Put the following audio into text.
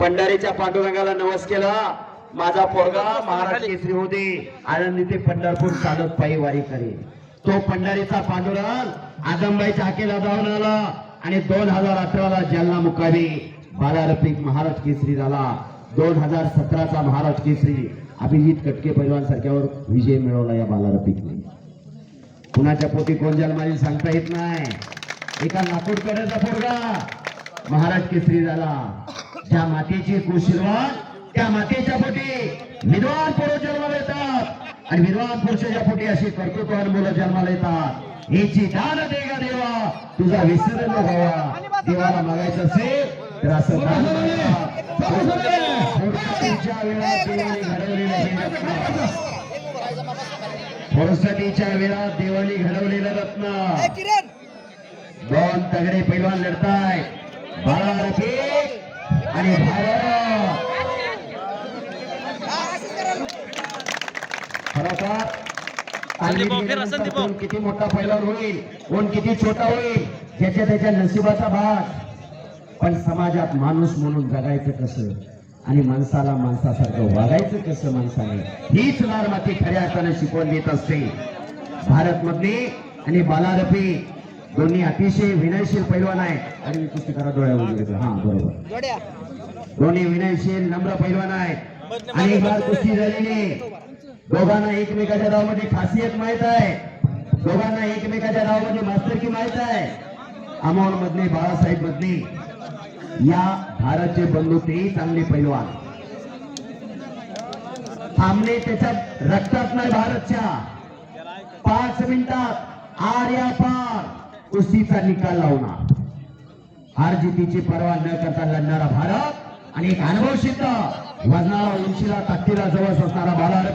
पंढरीच्या पांडुरंगाला नवस केला. माझा पोरगा महाराज केसरी होते. आनंदी ते पंढरपूर चालत पायी वारी करेल तो पंढरीचा पांडुरंग आदमबाईच्या हाकेला जाऊन आला आणि दोन हजार अठराला जालना मुकामी बालारपिक महाराज केसरी झाला. दोन हजार सतराचा महाराज केसरी. अभिजित कटके पैलवान सारख्यावर विजय मिळवला या बालारपिकने कुणाच्या पोटी कोण जन्माली सांगता येत नाही. एका नाकोडकड्याचा पोरगा महाराज केसरी झाला. ज्या मातेची कुशीर्वाद त्या मातेच्या पोटी विद्वान पुरुष जन्माला येतात आणि विद्वान पुरुषाच्या पोटी अशी कर्तृत्वान मुलं जन्माला येतात. याची दान दे गा देवा. तुझा विसर न व्हावा. देवाला मागायचं असेल तर असं. फुरसतीच्या वेळात देवाने घडवलेलं रत्न. फुरसतीच्या वेळात देवाने घडवलेलं रत्न. दोन तगडे पैलवान लढताय. बाळा रफीक. आणि भारत. किती मोठा पैलवान होईल कोण किती छोटा होईल ज्याच्या त्याच्या नशिबाचा भाग. पण समाजात माणूस म्हणून जगायचं कसं? आणि माणसाला माणसासारखं वागायचं कसं माणसाने? हीच माती खऱ्या अर्थाने शिकवण देत असते. भारत मधली आणि बालारपी दोन्ही अतिशय विनयशील पैलवान आहेत. आणि कुस्ती करा डोळ्या वगैरे हा बरोबर. दोन्ही विनयशील नम्र पैलवान आहेत. आणि बार कुस्ती झालेली दोघांना एकमेकाच्या डावमध्ये खासियत माहीत आहे. दोघांना एकमेकाच्या डावमध्ये मास्तरकी माहीत आहे. अमोल मधले बाळासाहेब मधले या भारतचे बंधू तेही चांगले पैलवान. थांबले त्याच्या रक्तात नाही भारतच्या. पाच मिनिटात आर या पार. कुस्तीचा निकाल लावणार. हार जितीची पर्वा न करता लढणारा भारत. आणि एक अनुभव सिद्ध. वजनाला उंचीला ताकदीला जवळ असणारा भारत.